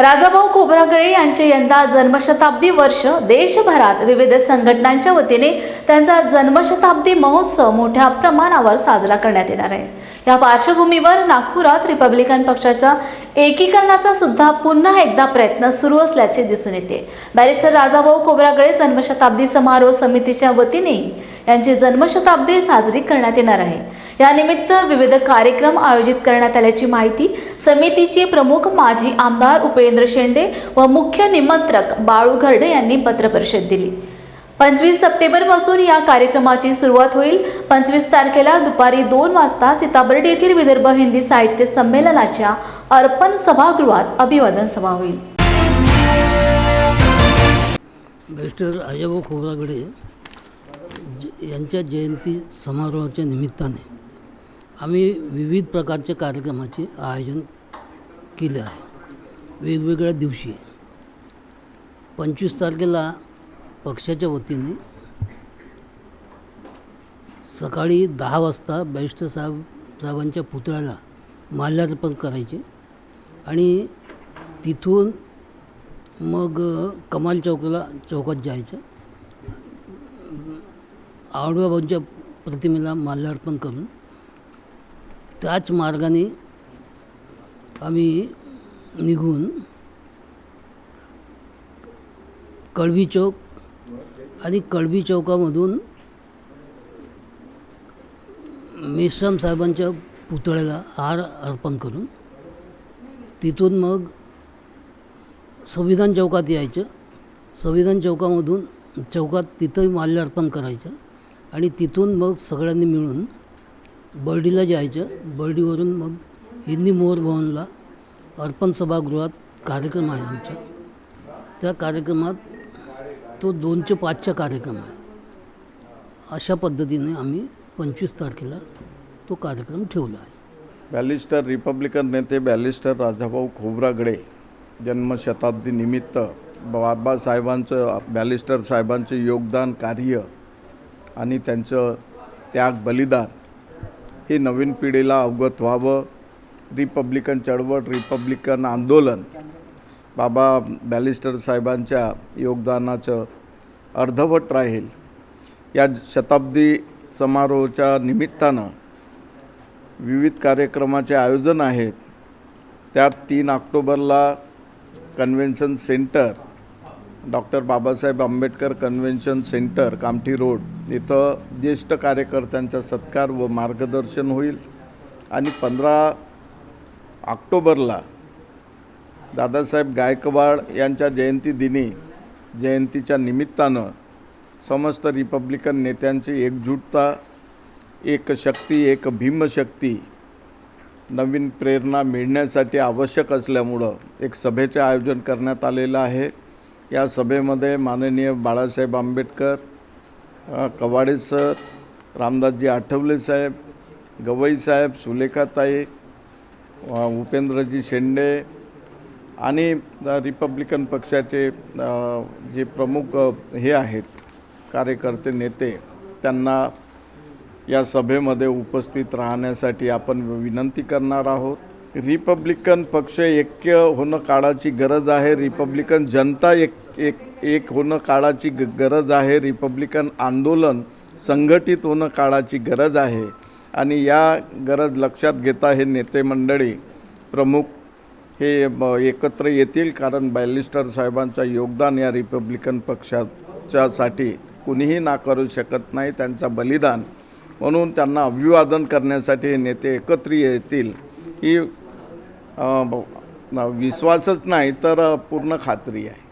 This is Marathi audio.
राजाभाऊ खोब्रागळे यांचे यंदा जन्मशताब्दी वर्ष देशभरात विविध संघटनांच्या वतीने त्यांचा जन्मशताब्दी महोत्सव मोठ्या प्रमाणावर साजरा करण्यात येणार आहे. या पार्श्वभूमीवर नागपुरात रिपब्लिकन पक्षाचा एकीकरणाचा सुद्धा पुन्हा एकदा प्रयत्न सुरू असल्याचे दिसून येते. बॅरिस्टर राजाभाऊ खोब्रागळे जन्मशताब्दी समारोह समितीच्या वतीने यांची जन्मशताब्दी साजरी करण्यात येणार आहे. यानिमित्त विविध कार्यक्रम आयोजित करण्यात आल्याची माहिती समितीचे प्रमुख माजी आमदार उपेंद्र शेंडे व मुख्य निमंत्रक बाळू घरडे यांनी पत्रपरिषद दिली. पंचवीस सप्टेंबरपासून या कार्यक्रमाची सुरुवात होईल. पंचवीस तारखेला दुपारी दोन वाजता सीताबर्डी येथील विदर्भ हिंदी साहित्य संमेलनाच्या अर्पण सभागृहात अभिवादन सभा होईल. बेस्टर अजयभाऊ खोबरागडे यांच्या जयंती समारोहाच्या निमित्ताने आम्ही विविध प्रकारच्या कार्यक्रमाचे आयोजन केले आहे. वेगवेगळ्या दिवशी. पंचवीस तारखेला पक्षाच्या वतीने सकाळी दहा वाजता बॅरिस्टर साहेब साहेबांच्या पुतळ्याला माल्यार्पण करायचे आणि तिथून मग कमाल चौकाला चौकात जायचं. आवडबाबांच्या प्रतिमेला माल्यार्पण करून त्याच मार्गाने आम्ही निघून कळवी चौक आणि कळवी चौकामधून मेश्राम साहेबांच्या पुतळ्याला हार अर्पण करून तिथून मग संविधान चौकात यायचं. संविधान चौकामधून चौकात तिथंही माल्यार्पण करायचं आणि तिथून मग सगळ्यांनी मिळून बर्डीला जायचं. बर्डीवरून मग हिंदी मोहर भवनला अर्पण सभागृहात कार्यक्रम आहे आमचा. त्या कार्यक्रमात तो दोनचे पाचचा कार्यक्रम आहे. अशा पद्धतीने आम्ही पंचवीस तारखेला तो कार्यक्रम ठेवला आहे. बॅलिस्टर रिपब्लिकन नेते बॅलिस्टर राजाभाऊ खोब्रागडे जन्मशताब्दी निमित्त बाबासाहेबांचं बॅलिस्टर साहेबांचं योगदान कार्य आणि त्यांचं त्याग बलिदान हे नवीन पिढीला अवगत व्हावं. रिपब्लिकन चळवळ रिपब्लिकन आंदोलन. बाबा बॅलिस्टर साहेबांच्या योगदानाचं अर्धवट राहील. या शताब्दी समारोहाच्या निमित्तानं विविध कार्यक्रमाचे आयोजन आहेत. त्यात तीन ऑक्टोबरला convention centre doctor Babasaheb Ambedkar convention centre Kamthi road इथं ज्येष्ठ कार्यकर्त्यांचा सत्कार व मार्गदर्शन होईल. आणि पंधरा ऑक्टोबरला दादासाहेब गायकवाड यांच्या जयंतीदिनी जयंतीच्या निमित्तानं समस्त रिपब्लिकन नेत्यांची एकजूटता एक शक्ती एक भीमशक्ती नवीन प्रेरणा मिळण्यासाठी आवश्यक असल्यामुळं एक सभेचे आयोजन करण्यात आलेलं आहे. या सभेमध्ये माननीय बाळासाहेब आंबेडकर कवाडे सर रामदासजी आठवले साहेब गवई साहेब सुलेखाताई उपेंद्रजी शेंडे आणि रिपब्लिकन पक्षाचे जे प्रमुख हे आहेत कार्यकर्ते नेते त्यांना या सभेमध्ये उपस्थित राहण्यासाठी आपण विनंती करणार आहोत. रिपब्लिकन पक्ष ऐक्य होणं काळाची गरज आहे. रिपब्लिकन जनता एक एक एक होणं काळाची ग गरज आहे. रिपब्लिकन आंदोलन संघटित होणं काळाची गरज आहे. आणि या गरज लक्षात घेता हे नेते मंडळी प्रमुख हे ब- एकत्र येतील कारण बॅलिस्टर साहेबांचं योगदान या रिपब्लिकन पक्षाच्यासाठी कुणीही नाकारू शकत नाही. त्यांचा बलिदान म्हणून त्यांना अभिवादन करण्यासाठी हे नेते एकत्र येतील. ही विश्वासच नाही तर पूर्ण खात्री आहे.